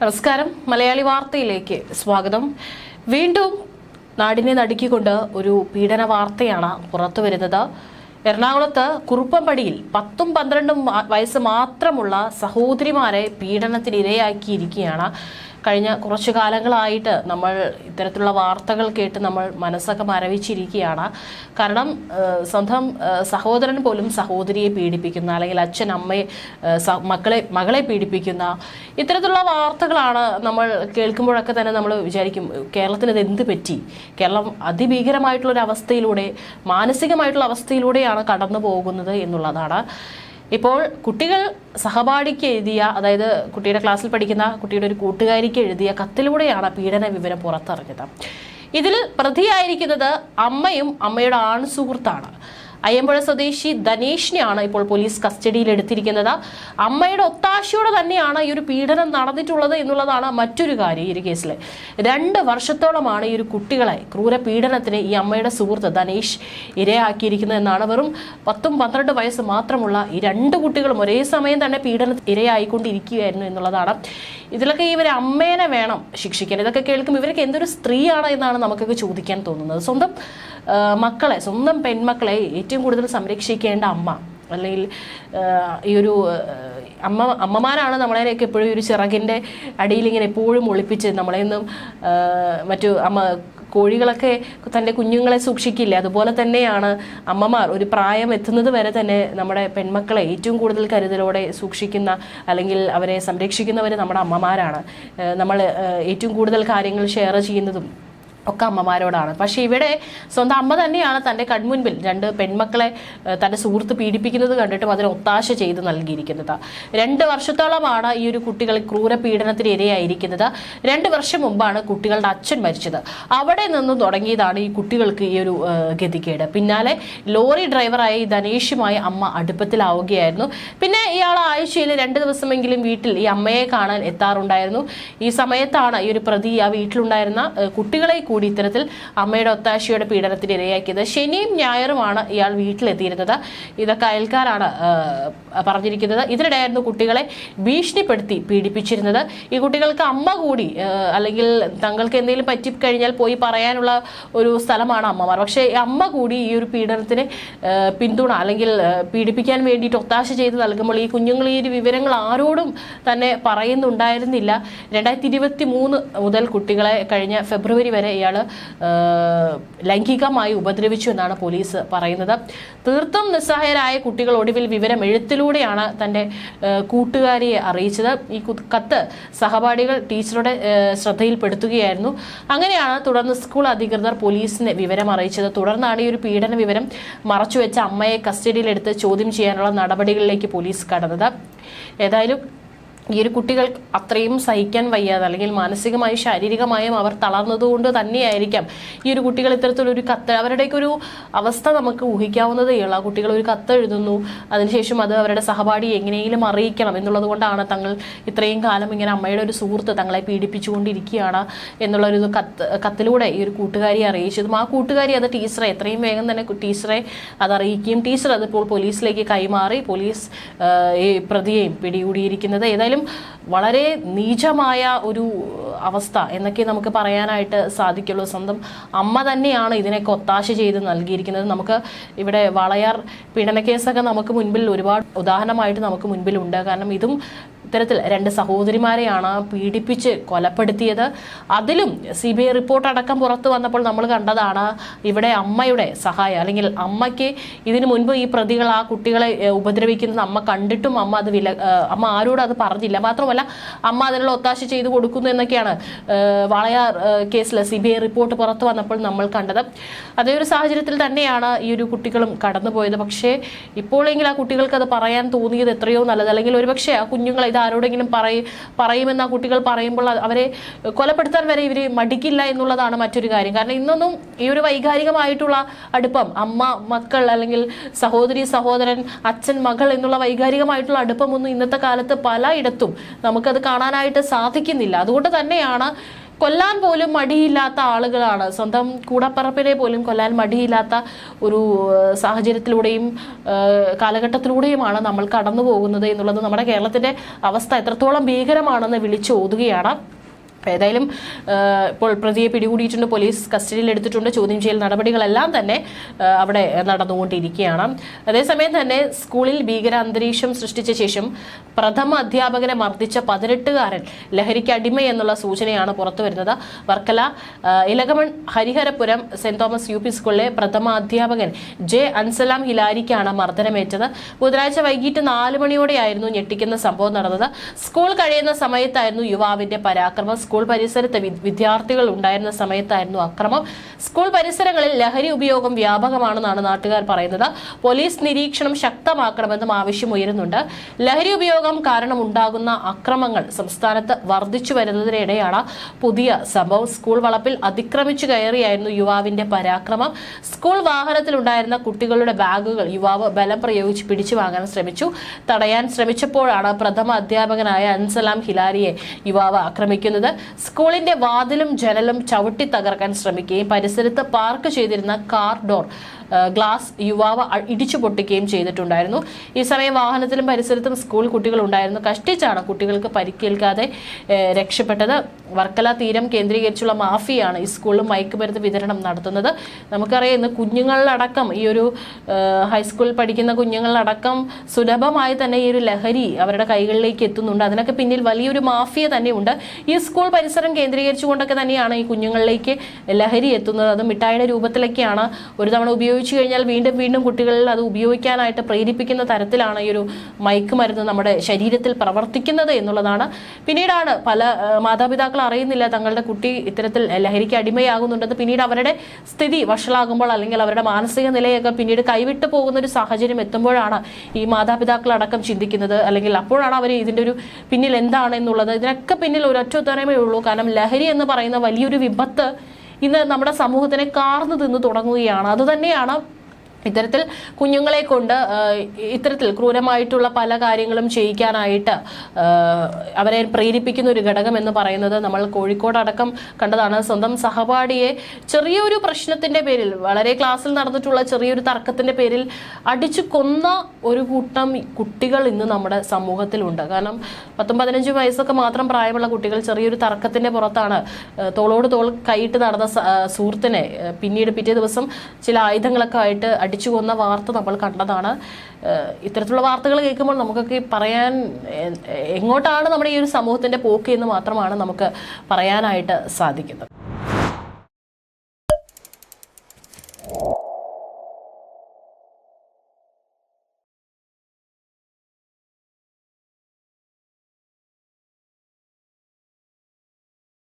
നമസ്കാരം. മലയാളി വാർത്തയിലേക്ക് സ്വാഗതം. വീണ്ടും നാടിനെ നടുക്കിക്കൊണ്ട് ഒരു പീഡന വാർത്തയാണ് പുറത്തു വരുന്നത്. എറണാകുളത്ത് കുറുപ്പമ്പടിയിൽ പത്തും പന്ത്രണ്ടും വയസ്സ് മാത്രമുള്ള സഹോദരിമാരെ പീഡനത്തിനിരയാക്കിയിരിക്കുകയാണ് കഴിഞ്ഞ കുറച്ചു കാലങ്ങളായിട്ട് നമ്മൾ ഇത്തരത്തിലുള്ള വാർത്തകൾ കേട്ട് നമ്മൾ മനസ്സൊക്കെ മരവിച്ചിരിക്കുകയാണ്. കാരണം സ്വന്തം സഹോദരൻ പോലും സഹോദരിയെ പീഡിപ്പിക്കുന്ന അല്ലെങ്കിൽ അച്ഛൻ അമ്മയെ മക്കളെ മകളെ പീഡിപ്പിക്കുന്ന ഇത്തരത്തിലുള്ള വാർത്തകളാണ് നമ്മൾ കേൾക്കുമ്പോഴൊക്കെ തന്നെ നമ്മൾ വിചാരിക്കും കേരളത്തിന് ഇത് എന്ത് പറ്റി? കേരളം അതിഭീകരമായിട്ടുള്ള ഒരു അവസ്ഥയിലൂടെ മാനസികമായിട്ടുള്ള അവസ്ഥയിലൂടെയാണ് കടന്നു പോകുന്നത് എന്നുള്ളതാണ്. ഇപ്പോൾ കുട്ടികൾ സഹപാഠിക്ക് എഴുതിയ അതായത് കുട്ടിയുടെ ക്ലാസ്സിൽ പഠിക്കുന്ന കുട്ടിയുടെ ഒരു കൂട്ടുകാരിക്ക് എഴുതിയ കത്തിലൂടെയാണ് പീഡന വിവരം പുറത്തറിഞ്ഞത്. ഇതിൽ പ്രതിയായിരിക്കുന്നത് അമ്മയും അമ്മയുടെ ആൺ സുഹൃത്താണ് അയ്യമ്പുഴ സ്വദേശി ധനേഷിനെയാണ് ഇപ്പോൾ പോലീസ് കസ്റ്റഡിയിൽ എടുത്തിരിക്കുന്നത്. അമ്മയുടെ ഒത്താശയോടെ തന്നെയാണ് ഈ ഒരു പീഡനം നടന്നിട്ടുള്ളത് എന്നുള്ളതാണ് മറ്റൊരു കാര്യം ഈ ഒരു കേസിൽ രണ്ട് വർഷത്തോളമാണ് ഈ ഒരു കുട്ടികളെ ക്രൂര പീഡനത്തിന് ഈ അമ്മയുടെ സുഹൃത്ത് ധനേഷ് ഇരയാക്കിയിരിക്കുന്നത് എന്നാണ്. വെറും പത്തും പന്ത്രണ്ട് വയസ്സ് മാത്രമുള്ള ഈ രണ്ട് കുട്ടികളും ഒരേ സമയം തന്നെ പീഡന ഇരയായിക്കൊണ്ടിരിക്കുകയായിരുന്നു എന്നുള്ളതാണ്. ഇതിലൊക്കെ ഇവരെ അമ്മേനെ വേണം ശിക്ഷിക്കാൻ. ഇതൊക്കെ കേൾക്കും ഇവരൊക്കെ എന്തൊരു സ്ത്രീയാണ് എന്നാണ് നമുക്കൊക്കെ ചോദിക്കാൻ തോന്നുന്നത്. സ്വന്തം മക്കളെ സ്വന്തം പെൺമക്കളെ ഏറ്റവും കൂടുതൽ സംരക്ഷിക്കേണ്ട അമ്മ. അല്ലെങ്കിൽ ഈ ഒരു അമ്മ അമ്മമാരാണ് നമ്മളെയൊക്കെ എപ്പോഴും ഒരു ചിറകിന്റെ അടിയിൽ ഇങ്ങനെ എപ്പോഴും ഒളിപ്പിച്ച് നമ്മളെയൊന്നും മറ്റു അമ്മ കോഴികളൊക്കെ തന്റെ കുഞ്ഞുങ്ങളെ സൂക്ഷിക്കില്ല? അതുപോലെ തന്നെയാണ് അമ്മമാർ ഒരു പ്രായം എത്തുന്നത് വരെ തന്നെ നമ്മുടെ പെൺമക്കളെ ഏറ്റവും കൂടുതൽ കരുതലോടെ സൂക്ഷിക്കുന്ന അല്ലെങ്കിൽ അവരെ സംരക്ഷിക്കുന്നവർ നമ്മുടെ അമ്മമാരാണ്. നമ്മൾ ഏറ്റവും കൂടുതൽ കാര്യങ്ങൾ ഷെയർ ചെയ്യുന്നതും ഒക്കെ അമ്മമാരോടാണ്. പക്ഷേ ഇവിടെ സ്വന്തം അമ്മ തന്നെയാണ് തന്റെ കൺമുൻപിൽ രണ്ട് പെൺമക്കളെ തന്റെ സുഹൃത്ത് പീഡിപ്പിക്കുന്നത് കണ്ടിട്ടും അതിന് ഒത്താശ ചെയ്ത് നൽകിയിരിക്കുന്നത്. രണ്ട് വർഷത്തോളമാണ് ഈ ഒരു കുട്ടികൾ ക്രൂര പീഡനത്തിന് ഇരയായിരിക്കുന്നത്. രണ്ട് വർഷം മുമ്പാണ് കുട്ടികളുടെ അച്ഛൻ മരിച്ചത്. അവിടെ നിന്ന് തുടങ്ങിയതാണ് ഈ കുട്ടികൾക്ക് ഈ ഒരു ഗതികേട്. പിന്നാലെ ലോറി ഡ്രൈവറായ ഈ ധനേഷുമായി അമ്മ അടുപ്പത്തിലാവുകയായിരുന്നു. പിന്നെ ഇയാൾ ആഴ്ചയിൽ രണ്ട് ദിവസമെങ്കിലും വീട്ടിൽ ഈ അമ്മയെ കാണാൻ എത്താറുണ്ടായിരുന്നു. ഈ സമയത്താണ് ഈ ഒരു പ്രതി ആ വീട്ടിലുണ്ടായിരുന്ന കുട്ടികളെ കൂടി ഇത്തരത്തിൽ അമ്മയുടെ ഒത്താശയുടെ പീഡനത്തിന് ഇരയാക്കിയത്. ശനിയും ഞായറുമാണ് ഇയാൾ വീട്ടിലെത്തിയിരുന്നത്. ഇതൊക്കെ അയൽക്കാരാണ് പറഞ്ഞിരിക്കുന്നത്. ഇതിനിടെയായിരുന്നു കുട്ടികളെ ഭീഷണിപ്പെടുത്തി പീഡിപ്പിച്ചിരുന്നത്. ഈ കുട്ടികൾക്ക് അമ്മ കൂടി അല്ലെങ്കിൽ തങ്ങൾക്ക് എന്തെങ്കിലും പറ്റിക്കഴിഞ്ഞാൽ പോയി പറയാനുള്ള ഒരു സ്ഥലമാണ് അമ്മമാർ. പക്ഷേ അമ്മ കൂടി ഈ ഒരു പീഡനത്തിന് പിന്തുണ അല്ലെങ്കിൽ പീഡിപ്പിക്കാൻ വേണ്ടിയിട്ട് ഒത്താശ ചെയ്ത് നൽകുമ്പോൾ ഈ കുഞ്ഞുങ്ങൾ ഈ വിവരങ്ങൾ ആരോടും തന്നെ പറയുന്നുണ്ടായിരുന്നില്ല. രണ്ടായിരത്തി ഇരുപത്തി മൂന്ന് മുതൽ കുട്ടികളെ കഴിഞ്ഞ ഫെബ്രുവരി വരെ ഇയാൾ ലൈംഗികമായി ഉപദ്രവിച്ചു എന്നാണ് പോലീസ് പറയുന്നത്. തീർത്തും നിസ്സഹായരായ കുട്ടികൾ ഒടുവിൽ വിവരം എഴുത്തിലൂടെയാണ് തന്റെ കൂട്ടുകാരിയെ അറിയിച്ചത്. ഈ കത്ത് സഹപാഠികൾ ടീച്ചറുടെ ശ്രദ്ധയിൽപ്പെടുത്തുകയായിരുന്നു. അങ്ങനെയാണ് തുടർന്ന് സ്കൂൾ അധികൃതർ പോലീസിനെ വിവരം അറിയിച്ചത്. തുടർന്നാണ് ഈ ഒരു പീഡന വിവരം മറച്ചുവെച്ച അമ്മയെ കസ്റ്റഡിയിലെടുത്ത് ചോദ്യം ചെയ്യാനുള്ള നടപടികളിലേക്ക് പോലീസ് കടന്നത്. ഏതായാലും ഈ ഒരു കുട്ടികൾ അത്രയും സഹിക്കാൻ വയ്യാതെ അല്ലെങ്കിൽ മാനസികമായും ശാരീരികമായും അവർ തളർന്നതുകൊണ്ട് തന്നെയായിരിക്കാം ഈ ഒരു കുട്ടികൾ ഇത്തരത്തിലൊരു കത്ത് അവരുടെയൊക്കെ ഒരു അവസ്ഥ നമുക്ക് ഊഹിക്കാവുന്നതേ ഉള്ളൂ. ആ കുട്ടികൾ ഒരു കത്ത് എഴുതുന്നു അതിനുശേഷം അത് അവരുടെ സഹപാഠി എങ്ങനെയെങ്കിലും അറിയിക്കണം എന്നുള്ളത് കൊണ്ടാണ് തങ്ങൾ ഇത്രയും കാലം ഇങ്ങനെ അമ്മയുടെ ഒരു സുഹൃത്ത് തങ്ങളെ പീഡിപ്പിച്ചുകൊണ്ടിരിക്കുകയാണ് എന്നുള്ളൊരു കത്ത് കത്തിലൂടെ ഈ ഒരു കൂട്ടുകാരി അറിയിച്ചതും. ആ കൂട്ടുകാരി അത് ടീച്ചറെ എത്രയും വേഗം തന്നെ ടീച്ചറെ അത് അറിയിക്കുകയും ടീച്ചർ അതിപ്പോൾ പോലീസിലേക്ക് കൈമാറി പോലീസ് പ്രതിയെയും പിടികൂടിയിരിക്കുന്നത്. ഏതായാലും വളരെ നീചമായ ഒരു അവസ്ഥ എന്നൊക്കെ നമുക്ക് പറയാനായിട്ട് സാധിക്കുള്ളൂ. സ്വന്തം അമ്മ തന്നെയാണ് ഇതിനൊക്കെ ഒത്താശ ചെയ്ത് നൽകിയിരിക്കുന്നത്. നമുക്ക് ഇവിടെ വളയാർ പീഡനക്കേസൊക്കെ നമുക്ക് മുൻപിൽ ഒരുപാട് ഉദാഹരണമായിട്ട് നമുക്ക് മുൻപിലുണ്ട്. കാരണം ഇതും ഇത്തരത്തിൽ രണ്ട് സഹോദരിമാരെയാണ് പീഡിപ്പിച്ച് കൊലപ്പെടുത്തിയത്. അതിലും സി ബി ഐ റിപ്പോർട്ട് അടക്കം പുറത്തു വന്നപ്പോൾ നമ്മൾ കണ്ടതാണ് ഇവിടെ അമ്മയുടെ സഹായം അല്ലെങ്കിൽ അമ്മയ്ക്ക് ഇതിനു മുൻപ് ഈ പ്രതികൾ ആ കുട്ടികളെ ഉപദ്രവിക്കുന്നത് അമ്മ കണ്ടിട്ടും അമ്മ അത് വില അമ്മ ആരോടും അത് പറഞ്ഞില്ല. മാത്രമല്ല അമ്മ അതിനുള്ള ഒത്താശ ചെയ്തു കൊടുക്കുന്നു എന്നൊക്കെയാണ് വളയാർ കേസിൽ സി ബി ഐ റിപ്പോർട്ട് പുറത്തു വന്നപ്പോൾ നമ്മൾ കണ്ടത്. അതേ ഒരു സാഹചര്യത്തിൽ തന്നെയാണ് ഈ ഒരു കുട്ടികളും കടന്നുപോയത്. പക്ഷേ ഇപ്പോഴെങ്കിലും ആ കുട്ടികൾക്ക് അത് പറയാൻ തോന്നിയത് എത്രയോ നല്ലത്. അല്ലെങ്കിൽ ഒരുപക്ഷെ ആ കുഞ്ഞുങ്ങൾ ഇത് ആരോടെങ്കിലും പറയും പറയുമെന്ന് ആ കുട്ടികൾ പറയുമ്പോൾ അവരെ കൊലപ്പെടുത്താൻ വരെ ഇവർ മടിക്കില്ല എന്നുള്ളതാണ് മറ്റൊരു കാര്യം. കാരണം ഇന്നൊന്നും ഈ ഒരു വൈകാരികമായിട്ടുള്ള അടുപ്പം അമ്മ മക്കൾ അല്ലെങ്കിൽ സഹോദരി സഹോദരൻ അച്ഛൻ മകൾ എന്നുള്ള വൈകാരികമായിട്ടുള്ള അടുപ്പമൊന്നും ഇന്നത്തെ കാലത്ത് പലയിടത്തും നമുക്കത് കാണാനായിട്ട് സാധിക്കുന്നില്ല. അതുകൊണ്ട് തന്നെയാണ് കൊല്ലാൻ പോലും മടിയില്ലാത്ത ആളുകളാണ്. സ്വന്തം കൂടപ്പറപ്പിനെ പോലും കൊല്ലാൻ മടിയില്ലാത്ത ഒരു സാഹചര്യത്തിലൂടെയും കാലഘട്ടത്തിലൂടെയുമാണ് നമ്മൾ കടന്നു പോകുന്നത് എന്നുള്ളത് നമ്മുടെ കേരളത്തിന്റെ അവസ്ഥ എത്രത്തോളം ഭീകരമാണെന്ന് വിളിച്ചോതുകയാണ്. ഏതായാലും ഇപ്പോൾ പ്രതിയെ പിടികൂടിയിട്ടുണ്ട് പോലീസ് കസ്റ്റഡിയിൽ എടുത്തിട്ടുണ്ട് ചോദ്യം ചെയ്യൽ നടപടികളെല്ലാം തന്നെ അവിടെ നടന്നുകൊണ്ടിരിക്കുകയാണ്. അതേസമയം തന്നെ സ്കൂളിൽ ഭീകര അന്തരീക്ഷം സൃഷ്ടിച്ച ശേഷം പ്രഥമ അധ്യാപകനെ മർദ്ദിച്ച പതിനെട്ടുകാരൻ ലഹരിക്ക് അടിമ എന്നുള്ള സൂചനയാണ് പുറത്തു വരുന്നത്. Varkala Ilakamon Hariharapuram saint Thomas U P സ്കൂളിലെ പ്രഥമ അധ്യാപകൻ ജെ അൻസലാം ഹിലാരിക്കാണ് മർദ്ദനമേറ്റത്. ബുധനാഴ്ച വൈകിട്ട് നാല് മണിയോടെയായിരുന്നു ഞെട്ടിക്കുന്ന സംഭവം നടന്നത്. സ്കൂൾ കഴിയുന്ന സമയത്തായിരുന്നു യുവാവിന്റെ പരാക്രമം. സ്കൂൾ പരിസരത്ത് വിദ്യാർത്ഥികൾ ഉണ്ടായിരുന്ന സമയത്തായിരുന്നു അക്രമം. സ്കൂൾ പരിസരങ്ങളിൽ ലഹരി ഉപയോഗം വ്യാപകമാണെന്നാണ് നാട്ടുകാർ പറയുന്നത്. പോലീസ് നിരീക്ഷണം ശക്തമാക്കണമെന്നും ആവശ്യം ഉയരുന്നുണ്ട്. ലഹരി ഉപയോഗം കാരണം ഉണ്ടാകുന്ന അക്രമങ്ങൾ സംസ്ഥാനത്ത് വർദ്ധിച്ചു വരുന്നതിനിടെയാണ് പുതിയ സംഭവം. സ്കൂൾ വളപ്പിൽ അതിക്രമിച്ചു കയറിയായിരുന്നു യുവാവിന്റെ പരാക്രമം. സ്കൂൾ വാഹനത്തിലുണ്ടായിരുന്ന കുട്ടികളുടെ ബാഗുകൾ യുവാവ് ബലം പ്രയോഗിച്ച് പിടിച്ചു വാങ്ങാൻ ശ്രമിച്ചു. തടയാൻ ശ്രമിച്ചപ്പോഴാണ് പ്രഥമ അധ്യാപകനായ അൻസലാം ഹിലാരിയെ യുവാവ് ആക്രമിക്കുന്നത്. സ്കൂളിന്റെ വാതിലും ജനലും ചവിട്ടി തകർക്കാൻ ശ്രമിക്കുകയും പരിസരത്ത് പാർക്ക് ചെയ്തിരുന്ന കാർ ഡോർ ഗ്ലാസ് യുവാവ് ഇടിച്ചു പൊട്ടിക്കുകയും ചെയ്തിട്ടുണ്ടായിരുന്നു. ഈ സമയം വാഹനത്തിലും പരിസരത്തും സ്കൂൾ കുട്ടികൾ ഉണ്ടായിരുന്നു കഷ്ടിച്ചാണ് കുട്ടികൾക്ക് പരിക്കേൽക്കാതെ രക്ഷപ്പെട്ടത്. വർക്കല തീരം കേന്ദ്രീകരിച്ചുള്ള മാഫിയാണ് ഈ സ്കൂളിൽ മയക്കുമരുന്ന് വിതരണം നടത്തുന്നത്. നമുക്കറിയാം ഇന്ന് കുഞ്ഞുങ്ങളിലടക്കം ഈ ഒരു ഹൈസ്കൂളിൽ പഠിക്കുന്ന കുഞ്ഞുങ്ങളിലടക്കം സുലഭമായി തന്നെ ഈ ഒരു ലഹരി അവരുടെ കൈകളിലേക്ക് എത്തുന്നുണ്ട്. അതിനൊക്കെ പിന്നിൽ വലിയൊരു മാഫിയ തന്നെയുണ്ട്. ഈ സ്കൂൾ പരിസരം കേന്ദ്രീകരിച്ചുകൊണ്ടൊക്കെ തന്നെയാണ് ഈ കുഞ്ഞുങ്ങളിലേക്ക് ലഹരി എത്തുന്നത്. അത് മിഠായിയുടെ രൂപത്തിലൊക്കെയാണ് ഒരു തവണ ഉപയോഗിച്ചു കഴിഞ്ഞാൽ വീണ്ടും വീണ്ടും കുട്ടികളിൽ അത് ഉപയോഗിക്കാനായിട്ട് പ്രേരിപ്പിക്കുന്ന തരത്തിലാണ് ഈ ഒരു മയക്കുമരുന്ന് നമ്മുടെ ശരീരത്തിൽ പ്രവർത്തിക്കുന്നത് എന്നുള്ളതാണ്. പിന്നീടാണ് പല മാതാപിതാക്കൾ അറിയുന്നില്ല തങ്ങളുടെ കുട്ടി ഇത്തരത്തിൽ ലഹരിക്ക് അടിമയാകുന്നുണ്ടെന്ന്. പിന്നീട് അവരുടെ സ്ഥിതി വഷളാകുമ്പോൾ അല്ലെങ്കിൽ അവരുടെ മാനസിക നിലയൊക്കെ പിന്നീട് കൈവിട്ടു പോകുന്ന ഒരു സാഹചര്യം എത്തുമ്പോഴാണ് ഈ മാതാപിതാക്കൾ അടക്കം ചിന്തിക്കുന്നത്. അല്ലെങ്കിൽ അപ്പോഴാണ് അവർ ഇതിന്റെ ഒരു പിന്നിൽ എന്താണ് എന്നുള്ളത്. ഇതിനൊക്കെ പിന്നിൽ ഒരൊറ്റ ഉത്തരമേ ഉള്ളൂ. കാരണം ലഹരി എന്ന് പറയുന്ന വലിയൊരു വിപത്ത് ഇന്ന് നമ്മുടെ സമൂഹത്തിനെ കാർന്നു തിന്നു തുടങ്ങുകയാണ്. അതുതന്നെയാണ് ഇത്തരത്തിൽ കുഞ്ഞുങ്ങളെ കൊണ്ട് ഇത്തരത്തിൽ ക്രൂരമായിട്ടുള്ള പല കാര്യങ്ങളും ചെയ്യിക്കാനായിട്ട് അവരെ പ്രേരിപ്പിക്കുന്ന ഒരു ഘടകം എന്ന് പറയുന്നത് നമ്മൾ കോഴിക്കോട് അടക്കം കണ്ടതാണ്. സ്വന്തം സഹപാഠിയെ ചെറിയൊരു പ്രശ്നത്തിന്റെ പേരിൽ വളരെ ക്ലാസ്സിൽ നടന്നിട്ടുള്ള ചെറിയൊരു തർക്കത്തിന്റെ പേരിൽ അടിച്ചു കൊന്ന ഒരു കൂട്ടം കുട്ടികൾ ഇന്ന് നമ്മുടെ സമൂഹത്തിലുണ്ട്. കാരണം പത്തും പതിനഞ്ചും വയസ്സൊക്കെ മാത്രം പ്രായമുള്ള കുട്ടികൾ ചെറിയൊരു തർക്കത്തിന്റെ പുറത്താണ് തോളോട് തോൾ കൈയിട്ട് നടന്ന സുഹൃത്തിനെ പിന്നീട് പിറ്റേ ദിവസം ചില ആയുധങ്ങളൊക്കെ ആയിട്ട് അടിച്ചു കൊന്ന വാർത്ത നമ്മൾ കണ്ടതാണ്. ഇത്തരത്തിലുള്ള വാർത്തകൾ കേൾക്കുമ്പോൾ നമുക്കൊക്കെ പറയാൻ എങ്ങോട്ടാണ് നമ്മുടെ ഈ ഒരു സമൂഹത്തിന്റെ പോക്ക് എന്ന് മാത്രമാണ് നമുക്ക് പറയാനായിട്ട് സാധിക്കുന്നത്.